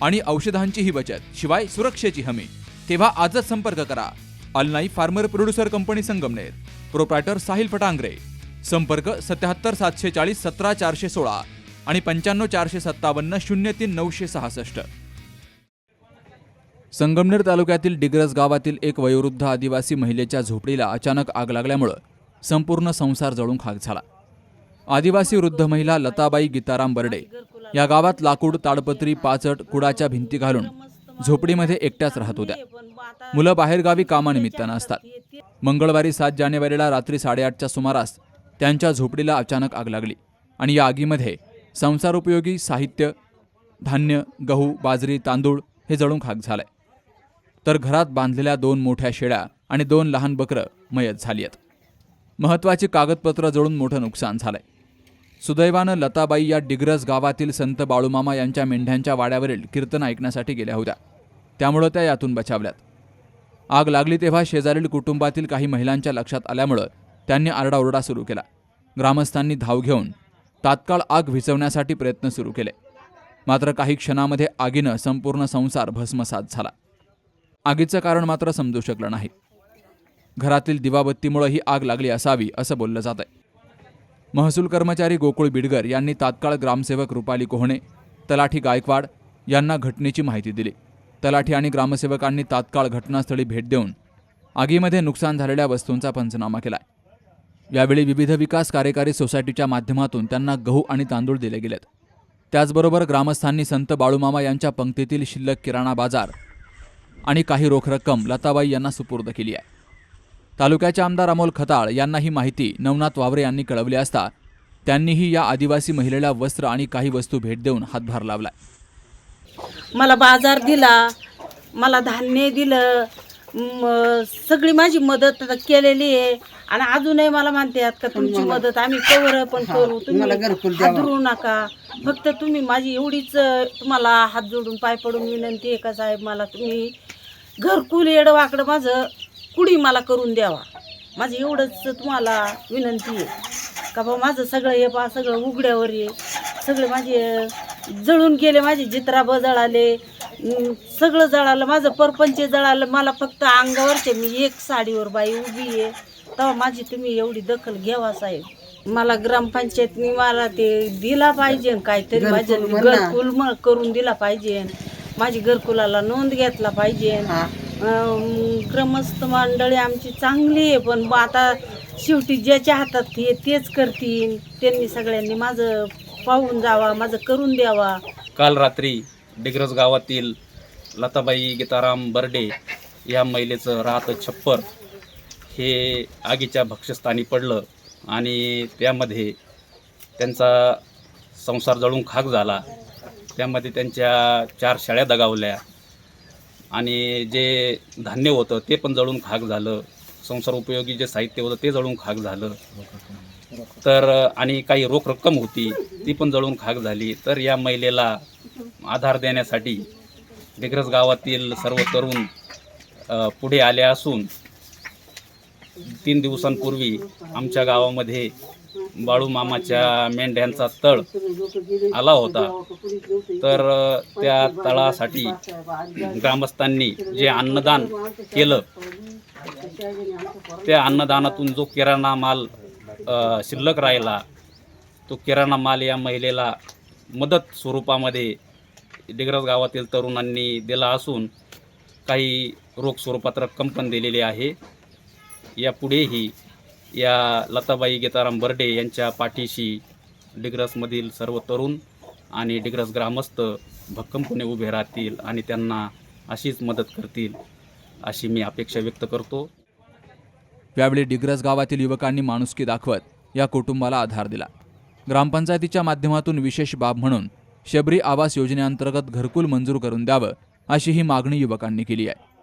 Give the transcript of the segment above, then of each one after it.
आणि औषधांचीही बचत शिवाय सुरक्षेची हमी. तेव्हा आजच संपर्क करा. Alnai farmer producer company Sangamner. Proprietor Sahil Fatangare. संपर्क सत्याहत्तर सातशे चाळीस सतरा चारशे सोळा आणि पंच्याण्णव चारशे सत्तावन्न शून्य तीन नऊशे सहासष्ट. संगमनेर तालुक्यातील डिग्रस गावातील एक वयोवृद्ध आदिवासी महिलेच्या झोपडीला अचानक आग लागल्यामुळं संपूर्ण संसार जळून खाक झाला. आदिवासी वृद्ध महिला लताबाई गीताराम बर्डे या गावात लाकूड ताडपत्री पाचट कुडाच्या भिंती घालून झोपडीमध्ये एकट्याच राहत होत्या. मुलं बाहेरगावी कामानिमित्तानं असतात मंगळवारी सात जानेवारीला रात्री साडेआठच्या सुमारास त्यांच्या झोपडीला अचानक आग लागली आणि या आगीमध्ये संसारोपयोगी साहित्य धान्य गहू बाजरी तांदूळ हे जळून खाक झालंय. तर घरात बांधलेल्या दोन मोठ्या शेळ्या आणि दोन लहान बकरं मयत झाली आहेत. महत्त्वाची कागदपत्र जळून मोठं नुकसान झालंय. सुदैवानं लताबाई या डिग्रस गावातील संत बाळूमामा यांच्या मेंढ्यांच्या वाड्यावरील कीर्तन ऐकण्यासाठी गेल्या होत्या. त्यामुळं त्या यातून बचावल्यात. आग लागली तेव्हा शेजारील कुटुंबातील काही महिलांच्या लक्षात आल्यामुळं त्यांनी आरडाओरडा सुरू केला. ग्रामस्थांनी धाव घेऊन तात्काळ आग विझवण्यासाठी प्रयत्न सुरू केले. मात्र काही क्षणामध्ये आगीनं संपूर्ण संसार भस्मसात झाला. आगीचं कारण मात्र समजू शकलं नाही. घरातील दिवाबत्तीमुळे ही आग लागली असावी असं बोललं जात आहे महसूल कर्मचारी गोकुळ बिडगर यांनी तात्काळ ग्रामसेवक रुपाली कोहणे तलाठी गायकवाड यांना घटनेची माहिती दिली. तलाठी आणि ग्रामसेवकांनी तात्काळ घटनास्थळी भेट देऊन आगीमध्ये नुकसान झालेल्या वस्तूंचा पंचनामा केला यावेळी विविध विकास कार्यकारी सोसायटीच्या माध्यमातून त्यांना गहू आणि तांदूळ दिले गेलेत. त्याचबरोबर ग्रामस्थांनी संत बाळूमामा यांच्या पंक्तीतील शिल्लक किराणा बाजार आणि काही रोख रक्कम लताबाई यांना सुपूर्द केली आहे. तालुक्याचे आमदार अमोल खताळ यांना ही माहिती नवनाथ वावरे यांनी कळवली असता त्यांनीही या आदिवासी महिलेला वस्त्र आणि काही वस्तू भेट देऊन हातभार लावलाय मला बाजार दिला मला धान्य दिलं सगळी माझी मदत केलेली आहे. आणि अजूनही मला म्हणतात का तुमची मदत आम्ही कवर पण करू. तुम्ही हादरू नका. फक्त तुम्ही माझी एवढीच तुम्हाला हात जोडून पाय पडून विनंती आहे का साहेब? मला तुम्ही घरकुल येडं वाकडं माझं कुडी मला करून द्यावा? माझं एवढंच तुम्हाला विनंती आहे. का बा माझं सगळं हे पा सगळं उघड्यावर आहे. सगळे माझे जळून गेले माझे जित्राब जळाले. सगळं जळालं माझं परपंच जळालं. मला फक्त अंगावरचे मी एक साडीवर बाई उभी आहे. तेव्हा माझी तुम्ही एवढी दखल घ्यावा साहेब. मला ग्रामपंचायतनी मला ते दिला पाहिजे काहीतरी माझ्या घरकुल करून दिला पाहिजे. माझी घरकुलाला नोंद घेतला पाहिजे. ग्रामस्थ मंडळी आमची चांगली आहे पण आता शेवटी ज्याच्या हातात हे तेच करतील. त्यांनी सगळ्यांनी माझं पाहून जावा माझं करून द्यावा. काल रात्री डिग्रज गावातील लताबाई गीताराम बर्डे या महिलेचं राहतं छप्पर हे आगीच्या भक्षस्थानी पडलं आणि त्यामध्ये त्यांचा संसार जळून खाक झाला. त्यामध्ये त्यांच्या चार शाळ्या दगावल्या. आणि जे धान्य होतं ते पण जळून खाक झालं. संसार उपयोगी जे साहित्य होतं ते जळून खाक झालं. तर आणि काही रोख रक्कम होती ती पण जळून खाक झाली. तर या महिलेला आधार देण्यासाठी डिग्रस गावातील सर्व तरुण पुढे आले असून तीन दिवसांपूर्वी आमच्या गावामध्ये बाळूमामाच्या मेंढ्यांचा तळ आला होता. तर त्या तळासाठी ग्रामस्थांनी जे अन्नदान केलं त्या अन्नदानातून जो किराणा माल शिल्लक राहिला तो किराणा माल या महिलेला मदत स्वरूपामध्ये डिग्रस गावातील तरुणांनी दिला असून काही रोख स्वरूपात रक्कम पण दिलेली आहे. यापुढेही या लताबाई गीताराम बर्डे यांच्या पाठीशी डिग्रसमधील सर्व तरुण आणि डिग्रस ग्रामस्थ भक्कमपणे उभे राहतील आणि त्यांना अशीच मदत करतील अशी मी अपेक्षा व्यक्त करतो. यावेळी डिग्रस गावातील युवकांनी माणुसकी दाखवत या कुटुंबाला आधार दिला. ग्रामपंचायतीच्या माध्यमातून विशेष बाब म्हणून शबरी आवास योजनेअंतर्गत घरकुल मंजूर करून द्यावं अशी ही मागणी युवकांनी केली आहे.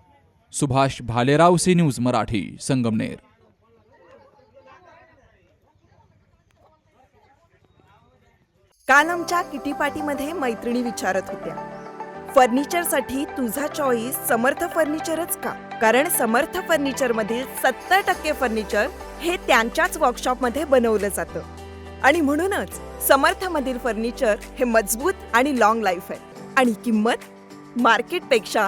Subhash Bhalerao C news Marathi Sangamner. काल आमच्या किटी पार्टीमध्ये मैत्रिणी विचारत होत्या. फर्निचरसाठी तुझा चॉईस समर्थ फर्निचरच का? कारण समर्थ फर्निचर मधील सत्तर टक्के फर्निचर हे त्यांच्याच वर्कशॉपमध्ये बनवलं जातं. आणि म्हणूनच समर्थ मधील फर्निचर हे मजबूत आणि लॉंग लाईफ आहे. आणि किंमत मार्केटपेक्षा